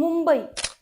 मुंबई.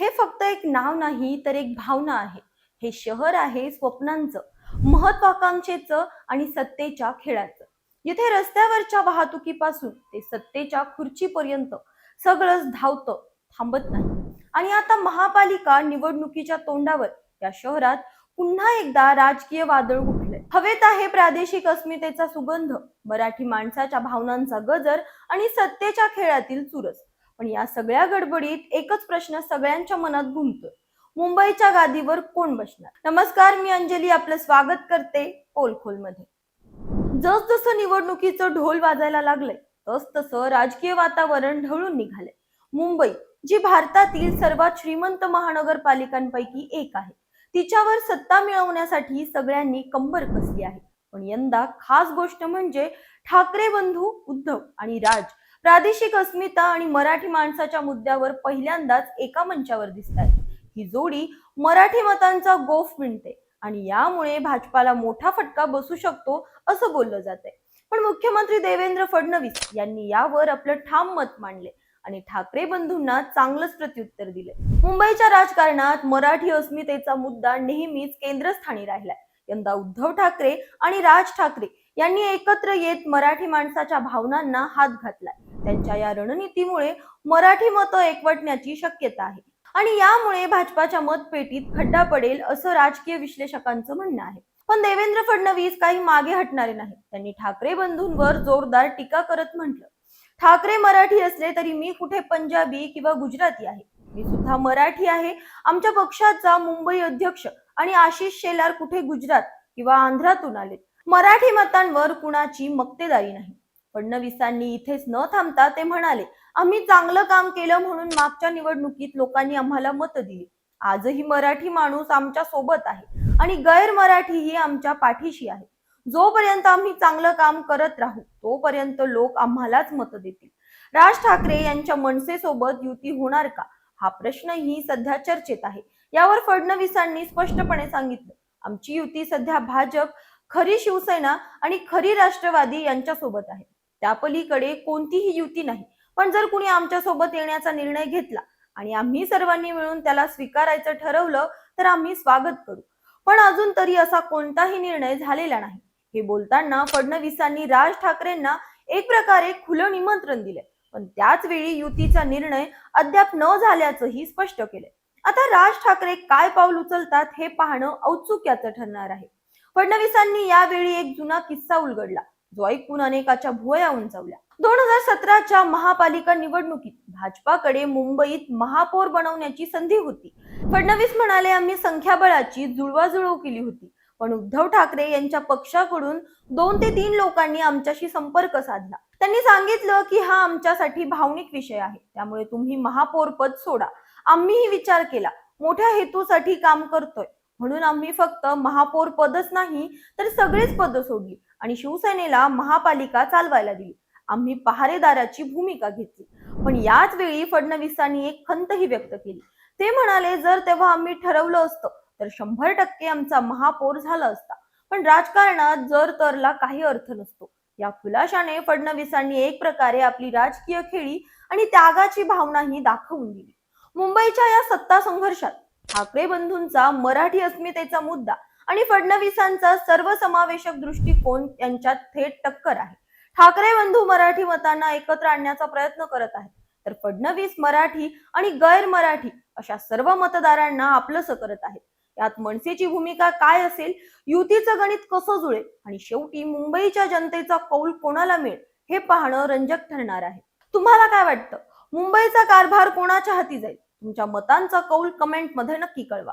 हे फक्त एक नाव नाही तर एक भावना आहे. हे शहर आहे स्वप्नांचं महत्वाकांक्षेचं आणि सत्तेच्या खेळाचं. येथे रस्त्यावरच्या वाहतुकीपासून ते सत्तेच्या खुर्चीपर्यंत सगळंच धावतं थांबत नाही. आणि आता महापालिका निवडणुकीच्या तोंडावर या शहरात पुन्हा एकदा राजकीय वादळ उठले हवेत आहे प्रादेशिक अस्मितेचा सुगंध मराठी माणसाच्या भावनांचा गजर आणि सत्तेच्या खेळातील चुरस. पण या सगळ्या गडबडीत एकच प्रश्न सगळ्यांच्या मनात घुमतोय. मुंबईच्या गादीवर कोण बसणार? नमस्कार मी अंजली आपलं स्वागत करते पोलखोलमध्ये. जसजसं निवडणुकीचं ढोल वाजायला लागलंय तस तसं राजकीय वातावरण ढवळून निघालंय. मुंबई जी भारतातील सर्वात श्रीमंत महानगरपालिकांपैकी एक आहे. तिच्यावर सत्ता मिळवण्यासाठी सगळ्यांनी कंबर कसली आहे? पण यंदा खास गोष्ट म्हणजे ठाकरे बंधू उद्धव आणि राज प्रादेशिक अस्मिता आणि मराठी माणसाच्या मुद्द्यावर पहिल्यांदाच एका मंचावर दिसत आहेत ही जोडी मराठी मतांचा गोफ मिळते आणि यामुळे भाजपाला मोठा फटका बसू शकतो असं बोललं जात आहे पण मुख्यमंत्री देवेंद्र फडणवीस यांनी यावर आपलं ठाम मत मांडले आणि ठाकरे बंधूंना चांगलंच प्रत्युत्तर दिले मुंबईच्या राजकारणात मराठी अस्मितेचा मुद्दा नेहमीच केंद्रस्थानी राहिलाय. यंदा उद्धव ठाकरे आणि राज ठाकरे यांनी एकत्र येत मराठी माणसाच्या भावनांना हात घातलाय. त्यांच्या या रणनीतीमुळे मराठी मतं एकवटण्याची शक्यता आहे. आणि यामुळे भाजपाच्या मतपेटीत खड्डा पडेल असं राजकीय विश्लेषकांचं म्हणणं आहे. पण देवेंद्र फडणवीस काही मागे हटणारे नाहीत. त्यांनी ठाकरे बंधूंवर जोरदार टीका करत म्हटलं. ठाकरे मराठी असले तरी मी कुठे पंजाबी किंवा गुजराती आहे? मी सुद्धा मराठी आहे. आमच्या पक्षाचा मुंबई अध्यक्ष आणि आशिष शेलार कुठे गुजरात किंवा आंध्रातून आले मराठी मतांवर कुणाची मक्तेदारी नाही. फडणवीसांनी इथेच न थांबता ते म्हणाले आम्ही चांगलं काम केलं म्हणून मागच्या निवडणुकीत लोकांनी आम्हाला मत दिली. आजही मराठी माणूस आमच्यासोबत आहे आणि गैर मराठी ही आमच्या पाठीशी आहे. जोपर्यंत आम्ही चांगलं काम करत राहू तोपर्यंत लोक आम्हालाच मत देतील. राज ठाकरे यांच्या मनसेसोबत युती होणार का? हा प्रश्नही सध्या चर्चेत आहे. यावर फडणवीसांनी स्पष्टपणे सांगितलं आमची युती सध्या भाजप खरी शिवसेना आणि खरी राष्ट्रवादी यांच्यासोबत आहे. त्या पलीकडे कोणतीही युती नाही. पण जर कुणी आमच्यासोबत येण्याचा निर्णय घेतला आणि आम्ही सर्वांनी मिळून त्याला स्वीकारायचं ठरवलं तर आम्ही स्वागत करू. पण अजून तरी असा कोणताही निर्णय झालेला नाही. हे बोलताना फडणवीसांनी राज ठाकरेंना एक प्रकारे खुलं निमंत्रण दिलंय. पण त्याच वेळी युतीचा निर्णय अद्याप न झाल्याचंही स्पष्ट केलंय. आता राज ठाकरे काय पाऊल उचलतात हे पाहणं औत्सुक्याचं ठरणार आहे. फडणवीसांनी यावेळी एक जुना किस्सा उलगडला. जो ऐकून अनेकाच्या भुवया उंचावल्या. दोन हजार सतराच्या महापालिका निवडणुकीत भाजपाकडे मुंबईत महापौर बनवण्याची संधी होती. फडणवीस म्हणाले आम्ही संख्याबळाची जुळवाजुळव केली होती. पण उद्धव ठाकरे यांच्या पक्षाकडून दोन ते तीन लोकांनी आमच्याशी संपर्क साधला. त्यांनी सांगितलं की हा आमच्यासाठी भावनिक विषय आहे. त्यामुळे तुम्ही महापौर पद सोडा. आम्हीही विचार केला. मोठ्या हेतूसाठी काम करतोय. म्हणून आम्ही फक्त महापौर पदच नाही तर सगळीच पद सोडली. आणि शिवसेनेला महापालिका चालवायला दिली. आम्ही पहारेदाराची भूमिका घेतली. पण याच वेळी फडणवीसांनी एक खंतही व्यक्त केली. ते म्हणाले जर तेव्हा आम्ही ठरवलं असतं तर शंभर टक्के आमचा महापौर झाला असता. पण राजकारणात जर तरला काही अर्थ नसतो. या खुलाशाने फडणवीसांनी एक प्रकारे आपली राजकीय खेळी आणि त्यागाची भावनाही दाखवून दिली. मुंबईच्या या सत्ता संघर्षात ठाकरे बंधूंचा मराठी अस्मितेचा मुद्दा आणि फडणवीसांचा सर्वसमावेशक दृष्टिकोन यांच्यात थेट टक्कर आहे. ठाकरे बंधू मराठी मतांना एकत्र आणण्याचा प्रयत्न करत आहेत. तर फडणवीस मराठी आणि गैर मराठी अशा सर्व मतदारांना आपलंस करत आहेत. यात मनसेची भूमिका काय असेल युतीचं गणित कसं जुळेल आणि शेवटी मुंबईच्या जनतेचा कौल कोणाला मिळेल हे पाहणं रंजक ठरणार आहे. तुम्हाला काय वाटतं? मुंबईचा कारभार कोणाच्या हाती जाईल? तुमच्या मतांचा कौल कमेंटमध्ये नक्की कळवा.